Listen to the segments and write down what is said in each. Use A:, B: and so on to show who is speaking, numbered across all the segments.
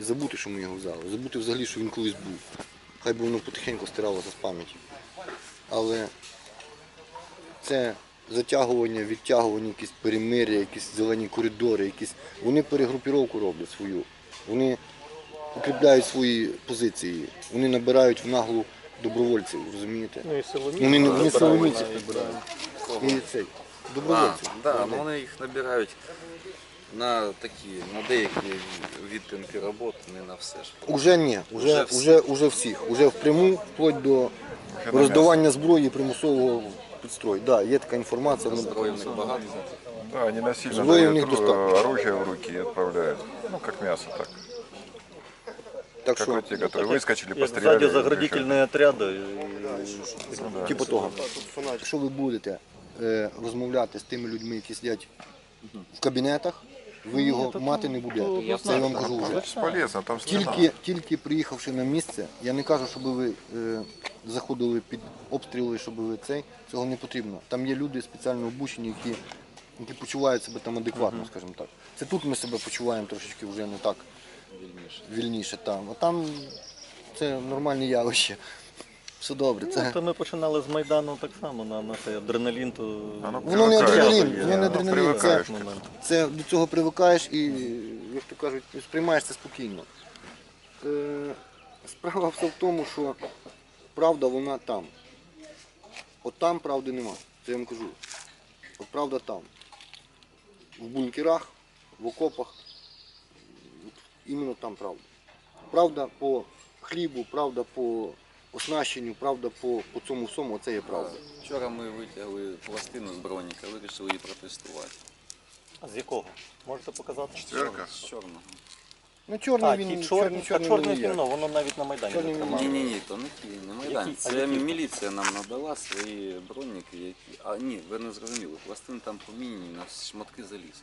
A: І забути, що ми його взяли. Забути взагалі, що він колись був. Хай би воно потихеньку стиралося з пам'яті. Але це затягування, відтягування, якісь перемир'я, якісь зелені коридори, якісь. Вони перегрупіровку роблять свою. Вони укріпляють свої позиції, вони набирають в наглу добровольців, розумієте?
B: Ну і силоміць.
A: Вони не вони силоміці. І цей.
C: А,
A: Добровольців.
C: да, ну вони їх набирають на такі, на деякі відтинки роботи, не на все ж.
A: Уже ні, уже,
C: Уже всі.
A: уже, уже всіх. Уже впряму, вплоть до роздавання зброї і примусового підстрою. Да, є така інформація. вона-
C: Зброї в них багато.
D: Да, они насильно
A: Злое у
D: дают
A: них
D: ру-
A: достаточно.
D: оружие в руки и отправляют. Ну, как мясо так.
A: Так
D: Как
A: що,
D: вот те, которые выскочили,
B: Як
D: постреляли.
B: ззаді
D: и
B: заградительні отряди.
A: типу того. Якщо ви будете е, розмовляти з тими людьми, які сидять в кабінетах, ви його мати не будете. Це я вам кажу вже.
D: Там.
A: Тільки, тільки приїхавши на місце, я не кажу, щоб ви е, заходили під обстріли, щоб ви цей, цього не потрібно. Там є люди спеціально обучені, які, які почувають себе там адекватно, скажімо так. Це тут ми себе почуваємо трошечки вже не так
C: Вільніше.
A: вільніше там. А там це нормальне явище. Все добре.
B: Ну, то ми починали з Майдану так само, на, на цей адреналін, то
A: Воно не адреналін, воно не адреналін. Це,
B: момент.
A: це до цього привикаєш і, як то кажуть, сприймаєш це спокійно. Е, справа все в тому, що правда вона там. От там правди нема. Це я вам кажу. От правда там. В бункерах, в окопах. Іменно там правда. Правда по хлібу, правда по оснащенню, правда по, по цьому всьому, це є правда.
C: Вчора ми витягли пластину з броніка, вирішили її протестувати.
B: А з якого? Можете показати?
D: Четверка.
C: З чорного.
A: Ну, чорний
B: А,
A: він,
B: ті
A: чорний,
B: чорні, а
A: чорний,
B: чорне
A: він
B: кіно, воно навіть на Майдані
A: Чорний
B: не тримало.
C: Ні, ні, ні, то не ті, не Майдан.
B: Які?
C: Це
B: які?
C: міліція нам надала свої броніки, які. А ні, ви не зрозуміли. Пластин там поміняні на шматки заліза.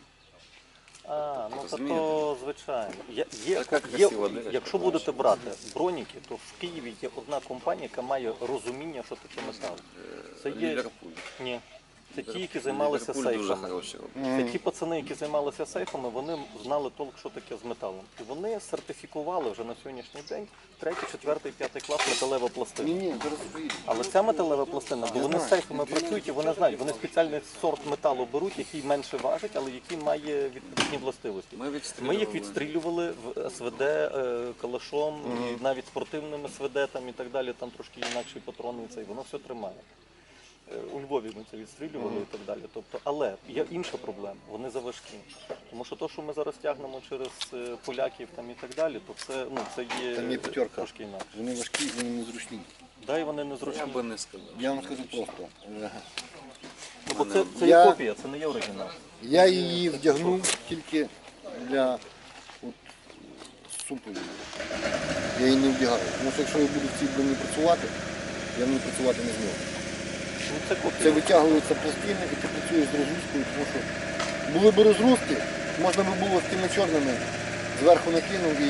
B: А, ну
C: Розумієте?
B: то звичайно. Я- є,
C: Така
B: є,
C: красива директор
B: якщо будете брати броніки, то в Києві є одна компанія, яка має розуміння, що таке метал. Це є
C: Ліверпуль.
B: ні. Це ті, які займалися
C: Ліверпуль дуже
B: сейфами. Це ті пацани, які займалися сейфами, вони знали толк, що таке з металом. І вони сертифікували вже на сьогоднішній день третій, четвертий, п'ятий клас металева пластина.
A: Ні, зараз.
B: Але ця металева пластина, бо вони з сейфами працюють і вони знають, вони спеціальний сорт металу беруть, який менше важить, але який має відповідні властивості.
C: Ми
B: Ми
C: відстрілювали.
B: їх відстрілювали в СВД е, калашом, і навіть спортивними СВД там і так далі, там трошки інакші патрони, і це, і воно все тримає. У Львові ми це відстрілювали і так далі. Тобто, але є інша проблема, вони заважкі. Тому що те, що ми зараз тягнемо через е, поляків там і так далі, то це, ну, це є,
A: Там є п'ятерка.
B: трошки інакше.
A: Вони важкі, вони незручні.
B: Да, і вони
C: Я
B: незручні.
C: би не сказав.
A: Я вам скажу просто. е,
B: Ну, бо це, це
A: Я-
B: є копія, це не є оригінал.
A: Я її вдягнув тільки для от, супові. Я її не вдягаю. Тому що якщо я буду в цій броні працювати, я в ній працювати не зможу.
B: Ну, це
A: витягуються пластини і ти працюєш з розгрузкою, тому що були б розгрузки, можна би було з тими чорними зверху накинув і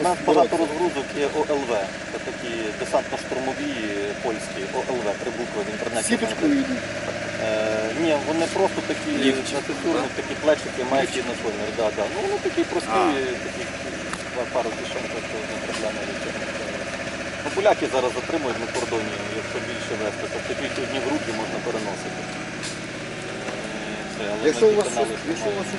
B: У нас багато розгрузок є ОЛВ. Це такі десантно-штурмові польські ОЛВ, три букви в інтернеті.
A: сіточкою йдуть.
B: Е, ні, вони просто такі натурні, такі плечики мають на колір. Да, да. Ну вони такі прості, такі пару кишеньок, що не проблема. Ну, поляки зараз затримують на кордоні, більше тобто тільки одні в руки можна переносити. Е, Це, але
A: Якщо у вас щось, якщо у вас
B: знімаємо.